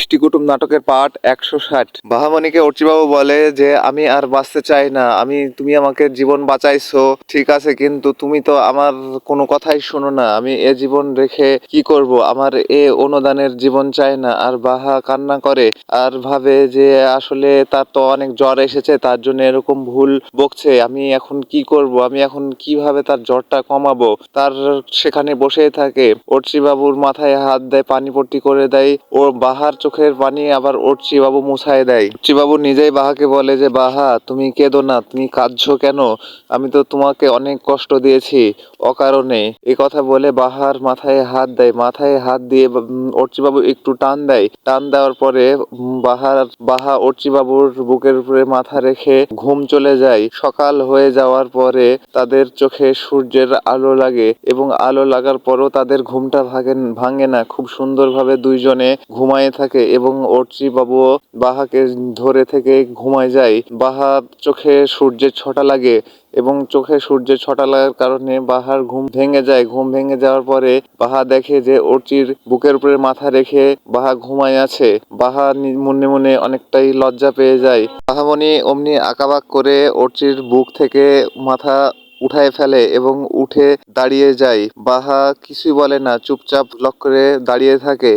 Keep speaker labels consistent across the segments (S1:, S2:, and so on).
S1: মিষ্টি কুটুম নাটকের পার্ট একশো ষাট। বাহামণিকে অর্চিবাবু বলে যে, আমি আর বাঁচতে চাই না। আমি, তুমি আমাকে জীবন বাঁচাইছো, ঠিক আছে, কিন্তু তুমি তো আমার কোনো কথাই শোনো না। আমি এ জীবন রেখে কি করব? আমার এ অনুদানের জীবন চাই না। আর বাহা কান্না করে, আর ভাবে যে আসলে তার তো অনেক জ্বর এসেছে, তার জন্য এরকম ভুল বকছে। আমি এখন কি করব? আমি এখন কীভাবে তার জ্বরটা কমাবো? তার সেখানে বসে থাকে। অর্চি বাবুর মাথায় হাত দেয় পানি পট্টি করে দেয়। ও বাহার চোখের পানি আবার অর্চি বাবু মুছায় দেয়। অর্চি বাবু নিজেই বাহাকে বলে যে, বাহা, তুমি কেঁদো না, তুমি কাঁদছো কেন? আমি তো তোমাকে অনেক কষ্ট দিয়েছি, অকারণে। এ কথা বলে বাহার মাথায় হাত দেয়। মাথায় হাত দিয়ে অর্চি বাবু একটু টান দেয়। টান দেওয়ার পরে বাহার, বাহা অর্চি বাবুর বুকের উপরে মাথা রেখে ঘুম চলে যায়। সকাল হয়ে যাওয়ার পরে তাদের চোখে সূর্যের আলো লাগে এবং আলো লাগার পরও তাদের ঘুমটা ভাঙে ভাঙে না। খুব সুন্দরভাবে দুইজনে ঘুমায়ে থাকে। এবং অর্চি বাবুও বাহাকে ধরে থেকে ঘুমায় যায়। বাহা চোখে সূর্যের ছটা লাগে এবং চোখে সূর্যের ছটা লাগার কারণে বাহার ঘুম ভেঙে যায়। ঘুম ভেঙে যাওয়ার পরে বাহা দেখে যে অর্চির বুকের উপরে মাথা রেখে বাহা ঘুমায় আছে। বাহা মনে মনে অনেকটাই লজ্জা পেয়ে যায়। বাহামণি অমনি আঁকাবাক করে অর্চির বুক থেকে মাথা উঠায় ফেলে এবং উঠে দাঁড়িয়ে যায়। বাহা কিছুই বলে না, চুপচাপ লক করে দাঁড়িয়ে থাকে।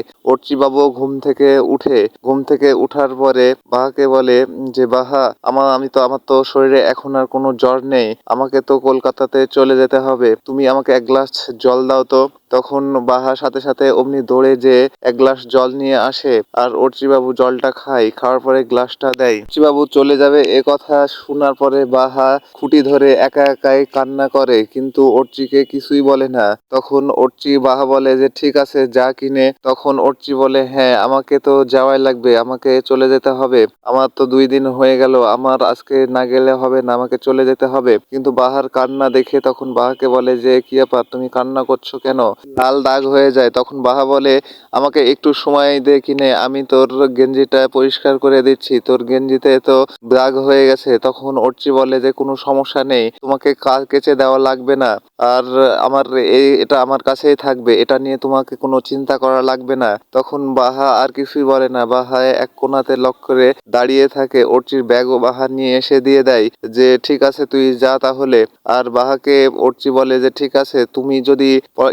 S1: বাবু ঘুম থেকে উঠে, ঘুম থেকে উঠার পরে বাহাকে বলে যে, বাহা আমার আমি তো, আমার তো শরীরে এখন আর কোনো জ্বর নেই। আমাকে তো কলকাতাতে চলে যেতে হবে। তুমি আমাকে এক গ্লাস জল দাও তো। তখন বাহা সাথে সাথে অমনি দৌড়ে যে এক গ্লাস জল নিয়ে আসে আর বাবু জলটা খায়, খাওয়ার পরে গ্লাসটা দেয়। বাবু চলে যাবে এ কথা শোনার পরে বাহা খুঁটি ধরে একা একাই কান্না করে, কিন্তু অর্চিকে কিছুই বলে না। তখন অর্চি বাহা বলে যে, ঠিক আছে, যা কিনে। তখন অর্চি বলে হ্যাঁ আমাকে তো যাওয়াই লাগবে, আমাকে চলে যেতে হবে। আমার তো দুই দিন হয়ে গেল, আমার আজকে না গেলে হবে না, আমাকে চলে যেতে হবে। কিন্তু বাহার কান্না দেখে তখন বাহাকে বলে যে, কি ব্যাপার, তুমি কান্না করছ কেন? লাল দাগ হয়ে যায়, তখন বাহা বলে, আমাকে একটু সময় দে কিনে, আমি তোর গেঞ্জিটা পরিষ্কার করে দিচ্ছি, তোর গেঞ্জিতে তো দাগ হয়ে গেছে। তখন অর্চি বলে যে, কোনো সমস্যা নেই, তোমাকে কেচে দেওয়া লাগবে না, আর আমার এই এটা আমার কাছেই থাকবে, এটা নিয়ে তোমাকে কোনো চিন্তা করা লাগবে না। তখন বাহা আর কিছুই বলে না, বাহা এক কোনাতে লক করে দাঁড়িয়ে থাকে, অর্চির ব্যাগও বাহা নিয়ে এসে দিয়ে দেয় যে, ঠিক আছে, তুই যা তাহলে। আর বাহাকে অর্চি বলে যে, ঠিক আছে, তুমি যদি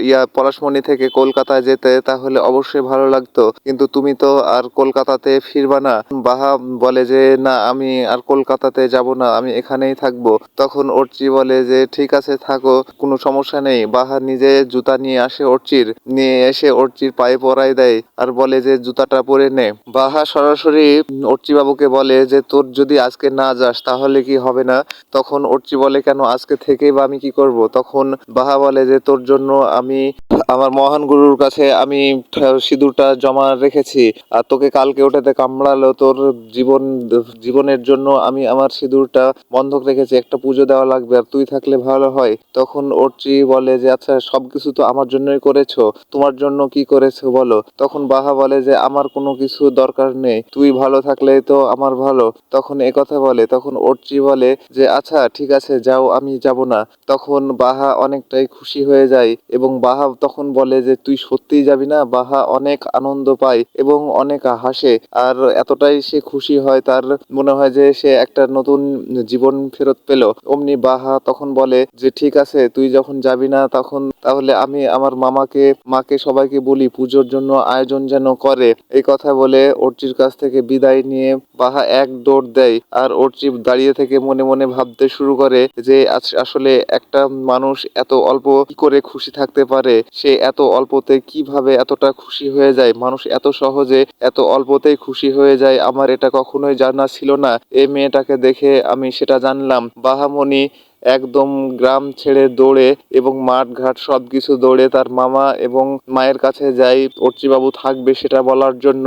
S1: ইয়া পলাশমণি থেকে কলকাতায় যেতে, তাহলে অবশ্যই ভালো লাগতো। কিন্তু তুমি তো আর কলকাতাতে ফিরবা না। বাহা বলে যে, না, আমি আর কলকাতাতে যাব না, আমি এখানেই থাকব। তখন অর্চি বলে যে, ঠিক আছে, থাকো, কোনো সমস্যা নেই। বাহা নিজে জুতা নিয়ে আসে অর্চির। নিয়ে এসে অর্চির পায়ে পরাই দেয় আর বলে যে, জুতাটা পরে নে। বাহা সরাসরি অর্চি বাবুকে বলে যে, তোর যদি আজকে না যাস, তাহলে কি হবে না? তখন অর্চি বলে, কেন, আজকে থেকেই বা আমি কি করব? তখন বাহা বলে যে, তোর জন্য আমি আমার মহান গুরুর কাছে আমি সিঁদুরটা জমা রেখেছি, আর তোকে কালকে ওটাতে কামড়ালো, তোর জীবন, জীবনের জন্য আমি আমার সিঁদুরটা বন্ধক রেখেছি, একটা পুজো দেওয়া লাগবে, আর তুই থাকলে ভালো হয়। তখন অর্চি বলে যে আচ্ছা সব কিছু তো আমার জন্যই করেছ, তোমার জন্য কি করেছ বলো? তখন বাহা বলে যে, আমার কোনো কিছু দরকার নেই, তুই ভালো থাকলে তো আমার ভালো। তখন এ কথা বলে, তখন অর্চি বলে যে আচ্ছা ঠিক আছে, যাও, আমি যাব না। তখন বাহা অনেকটাই খুশি হয়ে যায়, এবং বাহা তখন বলে যে, তুই সত্যিই যাবি না? বাহা অনেক আনন্দ পায় এবং অনেক হাসে। আর এতটাই সে খুশি হয়, তার মনে হয় যে, সে একটা নতুন জীবন ফেরত পেল। অমনি বাহা তখন বলে যে, ঠিক আছে, তুই যখন যাবি না তখন তাহলে আমি আমার মামাকে, মাকে সবাইকে বলি, পুজোর জন্য আয়োজন যেন করে। এই কথা বলে অর্চির কাছ থেকে বিদায় নিয়ে বাহা এক দৌড় দেয়। আর অর্চি দাঁড়িয়ে থেকে মনে মনে ভাবতে শুরু করে যে আস- আসলে একটা মানুষ এত অল্প করে খুশি থাকতে পারে? সে এত অল্পতে কীভাবে এতটা খুশি হয়ে যায়? মানুষ এত সহজে এত অল্পতেই খুশি হয়ে যায়, আমার এটা কখনোই জানা ছিল না। এই মেয়েটাকে দেখে আমি সেটা জানলাম। বাহামণি একদম গ্রাম ছেড়ে দৌড়ে এবং মাঠ ঘাট সবকিছু দৌড়ে তার মামা এবং মায়ের কাছে যাই, অর্চিবাবু থাকবে সেটা বলার জন্য।